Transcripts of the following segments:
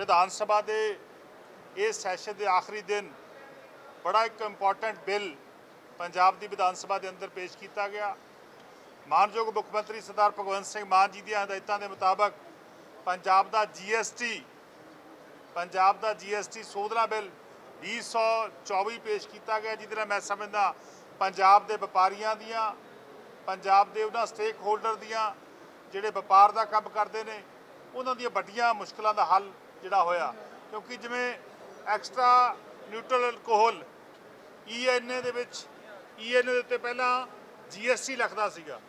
ਵਿਧਾਨ ਸਭਾ ਦੇ ਇਸ ਸੈਸ਼ਨ ਦੇ ਆਖਰੀ ਦਿਨ ਬੜਾ ਇੱਕ ਇੰਪੋਰਟੈਂਟ ਬਿੱਲ ਪੰਜਾਬ ਦੀ ਵਿਧਾਨ ਸਭਾ ਦੇ ਅੰਦਰ ਪੇਸ਼ ਕੀਤਾ ਗਿਆ। ਮਾਨਯੋਗ ਮੁੱਖ ਮੰਤਰੀ ਸਰਦਾਰ ਭਗਵੰਤ ਸਿੰਘ ਮਾਨ ਜੀ ਦੀਆਂ ਹਦਾਇਤਾਂ ਦੇ ਮੁਤਾਬਕ ਪੰਜਾਬ ਦਾ ਜੀਐਸਟੀ ਪੰਜਾਬ ਦਾ ਜੀਐਸਟੀ ਸੋਧਣਾ ਬਿੱਲ 2024 ਪੇਸ਼ ਕੀਤਾ ਗਿਆ, ਜਿਹਦੇ ਨਾਲ ਮੈਂ ਸਮਝਦਾ ਪੰਜਾਬ ਦੇ ਵਪਾਰੀਆਂ ਦੀਆਂ, ਪੰਜਾਬ ਦੇ ਉਹਨਾਂ ਸਟੇਕ ਹੋਲਡਰ ਦੀਆਂ, ਜਿਹੜੇ ਵਪਾਰ ਦਾ ਕੰਮ ਕਰਦੇ ਨੇ, ਉਹਨਾਂ ਦੀਆਂ ਵੱਡੀਆਂ ਮੁਸ਼ਕਲਾਂ ਦਾ ਹੱਲ ਜਿਹੜਾ ਹੋਇਆ। ਕਿਉਂਕਿ ਜਿਵੇਂ ਐਕਸਟਰਾ ਨਿਊਟਰਲ ਅਲਕੋਹਲ ਈਐਨਏ ਦੇ ਵਿੱਚ ਈਐਨਏ ਦੇ ਉੱਤੇ ਪਹਿਲਾਂ ਜੀਐਸਟੀ ਲੱਗਦਾ ਸੀਗਾ।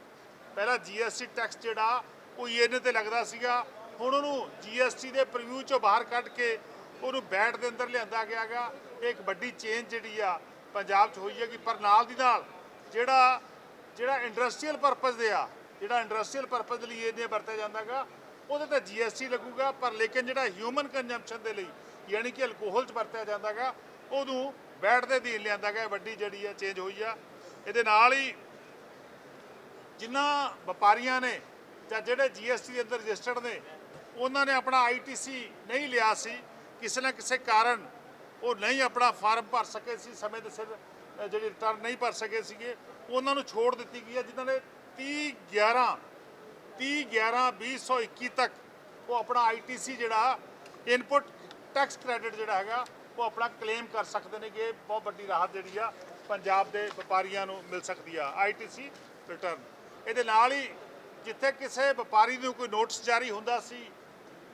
ਪਹਿਲਾਂ ਜੀਐਸਟੀ ਟੈਕਸ ਜਿਹੜਾ, ਉਹ ਈਐਨਏ ਤੇ ਲੱਗਦਾ ਸੀਗਾ। ਹੁਣ ਉਹਨੂੰ ਜੀਐਸਟੀ ਦੇ ਪ੍ਰੀਵਿਊ ਚੋਂ ਬਾਹਰ ਕੱਢ ਕੇ ਉਹਨੂੰ ਬੈਟ ਦੇ ਅੰਦਰ ਲਿਆਂਦਾ ਗਿਆ ਗਾ। ਇਹ ਇੱਕ ਵੱਡੀ ਚੇਂਜ ਜਿਹੜੀ ਆ ਪੰਜਾਬ 'ਚ ਹੋਈ ਹੈ ਕਿ ਪਰ ਨਾਲ ਦੀ ਨਾਲ ਜਿਹੜਾ ਜਿਹੜਾ ਇੰਡਸਟਰੀਅਲ ਪਰਪਸ ਦੇ ਆ, ਜਿਹੜਾ ਇੰਡਸਟਰੀਅਲ ਪਰਪਸ ਲਈ ਇਹਨੇ ਵਰਤਿਆ ਜਾਂਦਾਗਾ ਉਹਦੇ ਤੇ ਜੀਐਸਟੀ ਲੱਗੂਗਾ, ਪਰ ਲੇਕਿਨ ਜਿਹੜਾ ਹਿਊਮਨ ਕੰਜ਼ੰਪਸ਼ਨ ਦੇ ਲਈ, ਯਾਨੀ ਕਿ ਅਲਕੋਹਲ 'ਚ ਵਰਤਿਆ ਜਾਂਦਾਗਾ, ਉਹਨੂੰ ਬੈਟ ਦੇ ਅਧੀਨ ਲਿਆਂਦਾ ਗਿਆ ਵੱਡੀ ਜਿਹੜੀ ਆ ਚੇਂਜ ਹੋਈ ਆ। ਇਹਦੇ ਨਾਲ ਹੀ ਜਿਨ੍ਹਾਂ ਵਪਾਰੀਆਂ ਨੇ ਜਾਂ ਜਿਹੜੇ ਜੀਐਸਟੀ ਦੇ ਅੰਦਰ ਰਜਿਸਟਰਡ ਨੇ, ਉਹਨਾਂ ਨੇ ਆਪਣਾ ਆਈਟੀਸੀ ਨਹੀਂ ਲਿਆ ਸੀ। ਕਿਸੇ ਨਾ ਕਿਸੇ ਕਾਰਨ ਉਹ ਨਹੀਂ ਆਪਣਾ ਫਾਰਮ ਭਰ ਸਕੇ ਸੀ, ਸਮੇਂ ਦੇ ਸਿਰ ਜਿਹੜੀ ਰਿਟਰਨ ਨਹੀਂ ਭਰ ਸਕੇ ਸੀਗੇ। ਉਹਨਾਂ ਨੂੰ ਛੋੜ ਦਿੱਤੀ ਗਈ ਹੈ ਜਿਨ੍ਹਾਂ ਨੇ 30 11 30 11 2021 ਤੱਕ ਉਹ ਆਪਣਾ ਆਈਟੀਸੀ ਜਿਹੜਾ ਇਨਪੁਟ ਟੈਕਸ ਕ੍ਰੈਡਿਟ ਜਿਹੜਾ ਹੈਗਾ, ਉਹ ਆਪਣਾ ਕਲੇਮ ਕਰ ਸਕਦੇ ਨੇ ਕਿ ਇਹ ਬਹੁਤ ਵੱਡੀ ਰਾਹਤ ਜਿਹੜੀ ਆ ਪੰਜਾਬ ਦੇ ਵਪਾਰੀਆਂ ਨੂੰ ਮਿਲ ਸਕਦੀ ਆ। ਆਈਟੀਸੀ ਰਿਟਰਨ ਇਹਦੇ ਨਾਲ ਹੀ ਜਿੱਥੇ ਕਿਸੇ ਵਪਾਰੀ ਨੂੰ ਕੋਈ ਨੋਟਿਸ ਜਾਰੀ ਹੁੰਦਾ ਸੀ,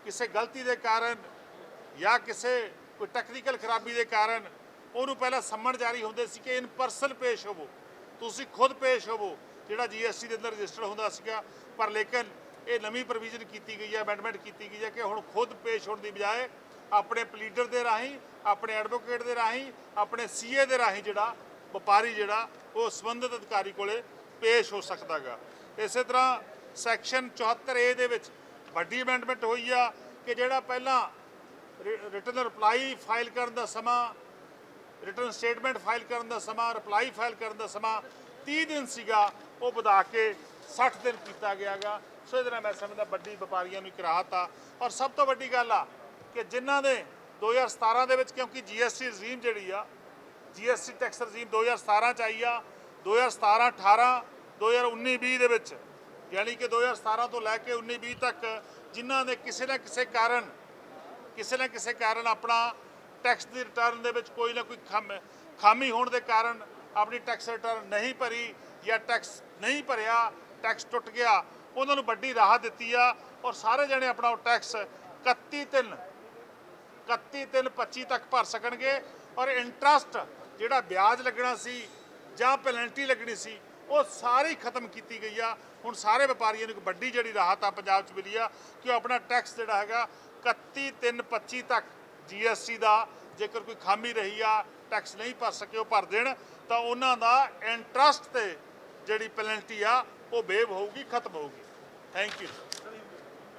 ਕਿਸੇ ਗਲਤੀ ਦੇ ਕਾਰਨ ਜਾਂ ਕਿਸੇ ਕੋਈ ਟੈਕਨੀਕਲ ਖਰਾਬੀ ਦੇ ਕਾਰਨ ਉਹਨੂੰ ਪਹਿਲਾਂ ਸੰਮਣ ਜਾਰੀ ਹੁੰਦੇ ਸੀ ਕਿ ਇਨ ਪਰਸਨ ਪੇਸ਼ ਹੋਵੋ। ਤੁਸੀਂ ਖੁਦ ਪੇਸ਼ ਹੋਵੋ। ਜਿਹੜਾ ਜੀਐਸਟੀ ਦੇ ਅੰਦਰ ਰਜਿਸਟਰ ਹੁੰਦਾ ਸੀਗਾ, ਪਰ ਲੇਕਿਨ ਇਹ ਨਵੀਂ ਪ੍ਰੋਵੀਜ਼ਨ ਕੀਤੀ ਗਈ ਹੈ ਅਮੈਂਡਮੈਂਟ ਕੀਤੀ ਗਈ ਹੈ ਕਿ ਹੁਣ ਖੁਦ ਪੇਸ਼ ਹੋਣ ਦੀ ਬਜਾਏ ਆਪਣੇ ਪਲੀਡਰ ਦੇ ਰਾਹੀਂ, ਆਪਣੇ ਐਡਵੋਕੇਟ ਦੇ ਰਾਹੀਂ, ਆਪਣੇ ਸੀਏ ਦੇ ਰਾਹੀਂ ਜਿਹੜਾ ਵਪਾਰੀ ਜਿਹੜਾ, ਉਹ ਸੰਬੰਧਿਤ ਅਧਿਕਾਰੀ ਕੋਲੇ ਪੇਸ਼ ਹੋ ਸਕਦਾਗਾ। ਇਸੇ ਤਰ੍ਹਾਂ ਸੈਕਸ਼ਨ 74 ਏ ਦੇ ਵਿੱਚ ਵੱਡੀ ਅਮੈਂਡਮੈਂਟ ਹੋਈ ਆ ਕਿ ਜਿਹੜਾ ਪਹਿਲਾਂ ਰਿਟਰਨ ਰਿਪਲਾਈ ਫਾਈਲ ਕਰਨ ਦਾ ਸਮਾਂ ਰਿਟਰਨ ਸਟੇਟਮੈਂਟ ਫਾਈਲ ਕਰਨ ਦਾ ਸਮਾਂ ਰਿਪਲਾਈ ਫਾਈਲ ਕਰਨ ਦਾ ਸਮਾਂ 30 ਦਿਨ ਸੀਗਾ, ਉਹ ਵਧਾ ਕੇ 60 ਦਿਨ ਕੀਤਾ ਗਿਆਗਾ। ਸੋ ਇਹਦੇ ਨਾਲ ਮੈਂ ਸਮਝਦਾ ਵੱਡੀ ਵਪਾਰੀਆਂ ਨੂੰ ਇੱਕ ਰਾਹਤ ਆ। ਔਰ ਸਭ ਤੋਂ ਵੱਡੀ ਗੱਲ ਆ ਕਿ ਜਿਨ੍ਹਾਂ ਦੇ 2017 ਦੇ ਵਿੱਚ, ਕਿਉਂਕਿ ਜੀਐਸਟੀ ਰਜੀਮ ਜਿਹੜੀ ਆ ਜੀਐਸਟੀ ਟੈਕਸ ਰਜੀਮ 2017 ਚ ਆਈ ਆ 2017 18 2019 20 ਦੇ ਵਿੱਚ, ਯਾਨੀ ਕਿ 2017 ਤੋਂ ਲੈ ਕੇ 19 20 ਤੱਕ, ਜਿਨ੍ਹਾਂ ਨੇ ਕਿਸੇ ਨਾ ਕਿਸੇ ਕਾਰਨ, ਕਿਸੇ ਨਾ ਕਿਸੇ ਕਾਰਨ ਆਪਣਾ ਟੈਕਸ ਦੀ ਰਿਟਰਨ ਦੇ ਵਿੱਚ ਕੋਈ ਨਾ ਕੋਈ ਖਾਮ- ਖਾਮੀ ਹੋਣ ਦੇ ਕਾਰਨ ਆਪਣੀ ਟੈਕਸ ਰਿਟਰਨ ਨਹੀਂ ਭਰੀ ਜਾਂ ਟੈਕਸ ਨਹੀਂ ਭਰਿਆ ਟੈਕਸ ਟੁੱਟ ਗਿਆ, ਉਹਨਾਂ ਨੂੰ ਵੱਡੀ ਰਾਹਤ ਦਿੱਤੀ ਆ ਔਰ ਸਾਰੇ ਜਣੇ ਆਪਣਾ ਉਹ ਟੈਕਸ 31 ਤਿੰਨ 31 ਤਿੰਨ 25 ਤੱਕ ਭਰ ਸਕਣਗੇ ਔਰ ਇੰਟਰਸਟ ਜਿਹੜਾ ਵਿਆਜ ਲੱਗਣਾ ਸੀ ਜਾਂ ਪੈਨਲਟੀ ਲੱਗਣੀ ਸੀ, ਉਹ ਸਾਰੀ ਖਤਮ ਕੀਤੀ ਗਈ ਆ। ਹੁਣ ਸਾਰੇ ਵਪਾਰੀਆਂ ਨੂੰ ਇੱਕ ਵੱਡੀ ਜਿਹੜੀ ਰਾਹਤ ਆ ਪੰਜਾਬ 'ਚ ਮਿਲੀ ਆ ਕਿ ਉਹ ਆਪਣਾ ਟੈਕਸ ਜਿਹੜਾ ਹੈਗਾ 31 ਤਿੰਨ 25 ਤੱਕ ਜੀਐਸਟੀ ਦਾ ਜੇਕਰ ਕੋਈ ਖਾਮੀ ਰਹੀ ਆ ਟੈਕਸ ਨਹੀਂ ਭਰ ਸਕੇ ਉਹ ਭਰ ਦੇਣ। ਤਾਂ ਉਹਨਾਂ ਦਾ ਇੰਟਰਸਟ ਤੇ ਜਿਹੜੀ ਪੈਨਲਟੀ ਆ, ਉਹ ਵੇਵ ਹੋਊਗੀ, ਖਤਮ ਹੋਊਗੀ। Thank you